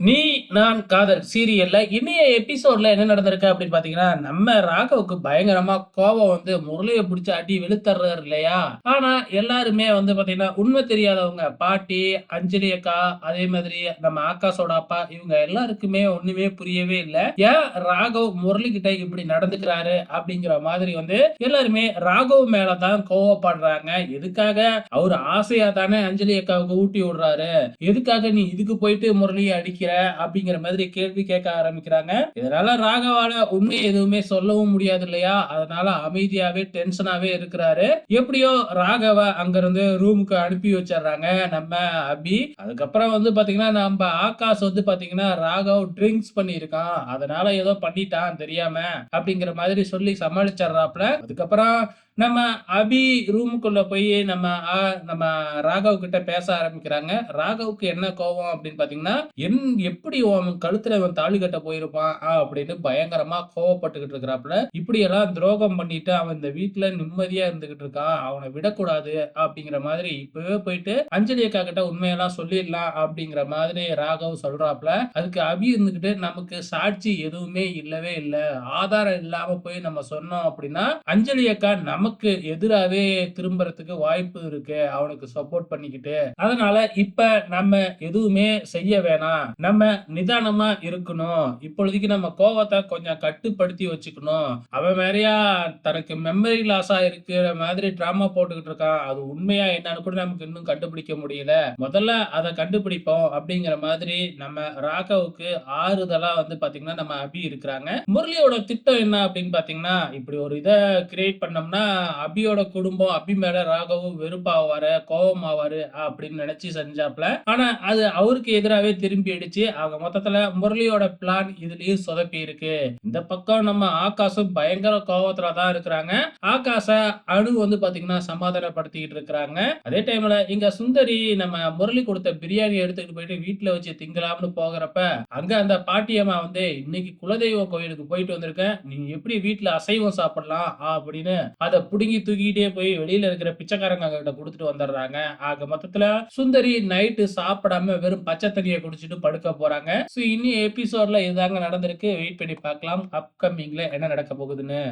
நீ நான் காதல் சீரியல்ல இனிய எபிசோட்ல என்ன நடந்திருக்கு அப்படின்னு பாத்தீங்கன்னா நம்ம ராகவுக்கு பயங்கரமா கோபம் வந்து முரளியை பிடிச்சி அடி வெளுத்தர்றாரு இல்லையா? ஆனா எல்லாருமே வந்து பாத்தீங்கன்னா உண்மை தெரியாதவங்க பாட்டி அஞ்சலி அக்கா அதே மாதிரி நம்ம ஆகாஷோட அப்பா இவங்க எல்லாருக்குமே ஒண்ணுமே புரியவே இல்லை. ஏன் ராகவ் முரளி கிட்ட இப்படி நடந்துக்கிறாரு அப்படிங்கிற மாதிரி வந்து எல்லாருமே ராகவ் மேலதான் கோவப்படுறாங்க. எதுக்காக? அவர் ஆசையா தானே அஞ்சலி அக்காவுக்கு ஊட்டி விடுறாரு. எதுக்காக நீ இதுக்கு போயிட்டு முரளியை அடிக்கிற அப்படி அப்படிங்கிற மாதிரி கேள்வி கேட்க ஆரம்பிக்கிறாங்க. இதனால ராகவால உண்மை எதுவுமே சொல்லவும் முடியாது இல்லையா அதனால அமைதியாவே டென்ஷனாவே இருக்கிறாரு. எப்படியோ ராகவ அங்கிருந்து ரூமுக்கு அனுப்பி வச்சிடுறாங்க நம்ம அபி. அதுக்கப்புறம் வந்து பாத்தீங்கன்னா நம்ம ஆகாஷ் வந்து பாத்தீங்கன்னா ராகவ் ட்ரிங்க்ஸ் பண்ணியிருக்கான். அதனால ஏதோ பண்ணிட்டான் தெரியாம அப்படிங்கிற மாதிரி சொல்லி சமாளிச்சிடுறாப்ல அதுக்கப்புறம் நம்ம அபி ரூமுக்குள்ள போய் நம்ம ஆ, நம்ம ராகவ் கிட்ட பேச ஆரம்பிக்கிறாங்க. ராகவுக்கு என்ன கோவம் அப்படின்னு பாத்தீங்கன்னா என் எப்படி அவன் கழுத்துல அவன் தாலி கட்ட போயிருப்பான் ஆ, அப்படின்னு பயங்கரமா கோவப்பட்டுக்கிட்டு இருக்கிறாப்புல. இப்படி எல்லாம் துரோகம் பண்ணிட்டு அவன் இந்த வீட்டுல நிம்மதியா இருந்துகிட்டு இருக்கான். அவனை விடக்கூடாது அப்படிங்கிற மாதிரி இப்பவே போயிட்டு அஞ்சலி அக்கா கிட்ட உண்மையெல்லாம் சொல்லிடலாம் அப்படிங்கிற மாதிரி ராகவ் சொல்றாப்புல. அதுக்கு அபி இருந்துகிட்டு நமக்கு சாட்சி எதுவுமே இல்லவே இல்லை. ஆதாரம் இல்லாம போய் நம்ம சொன்னோம் அப்படின்னா அஞ்சலி அக்கா நமக்கு எதிராவே திரும்புறதுக்கு வாய்ப்பு இருக்கு அவனுக்கு சப்போர்ட் பண்ணிக்கிட்டு. அதனால இப்ப நம்ம எதுவுமே செய்ய வேணாம். நம்ம நிதானமா இருக்கணும். இப்பொழுதைக்கு நம்ம கோவத்தை கொஞ்சம் கட்டுப்படுத்தி வச்சுக்கணும். அவன் வேறையா தனக்கு மெமரி லாஸா இருக்கிற மாதிரி டிராமா போட்டுக்கிட்டு இருக்கான். அது உண்மையா என்னன்னு கூட நமக்கு இன்னும் கண்டுபிடிக்க முடியல. முதல்ல அதை கண்டுபிடிப்போம் அப்படிங்கிற மாதிரி நம்ம ராகவுக்கு ஆறுதலா வந்து பாத்தீங்கன்னா நம்ம அபி இருக்கிறாங்க. முரளியோட திட்டம் என்ன அப்படின்னு பாத்தீங்கன்னா இப்படி ஒரு இதை கிரியேட் பண்ணோம்னா அபியோட குடும்பம் அபி மேல ராகவும் வெறுப்பாவாரு கோபமாவாரு அப்படின்னு நினைச்சு செஞ்சாப்ல. ஆனா அது அவருக்கு எதிராவே திரும்பி அடிச்சு அவங்க மொத்தத்துல முரளியோட பிளான் இதுலயும் சொதப்பி இருக்கு. இந்த பக்கம் நம்ம ஆகாஷும் பயங்கர கோபத்துல தான் இருக்கிறாங்க. ஆகாஷ அணு வந்து பாத்தீங்கன்னா சமாதானப்படுத்திக்கிட்டு இருக்கிறாங்க. அதே டைம்ல இங்க சுந்தரி நம்ம முரளி கொடுத்த பிரியாணி எடுத்துக்கிட்டு போயிட்டு வீட்டுல வச்சு திங்கலாம்னு போகிறப்ப அங்க அந்த பாட்டியம்மா வந்து இன்னைக்கு குலதெய்வ கோயிலுக்கு போயிட்டு வந்திருக்கேன் நீங்க எப்படி வீட்டுல அசைவம் சாப்பிடலாம்? அப்படின்னு அதை புடுங்கி தூக்கிட்டே போய் வெளியில இருக்கிற பிச்சைக்காரங்க கிட்ட கொடுத்துட்டு வந்துடுறாங்க. ஆக மொத்தத்துல சுந்தரி நைட்டு சாப்பிடாம வெறும் பச்சை தண்ணியை குடிச்சிட்டு படுக்க போறாங்க. சோ இனி எபிசோட்ல இதாங்க நடந்திருக்கு. வெயிட் பண்ணி பார்க்கலாம். அப்கமிங்ல என்ன நடக்க போகுதுன்னு.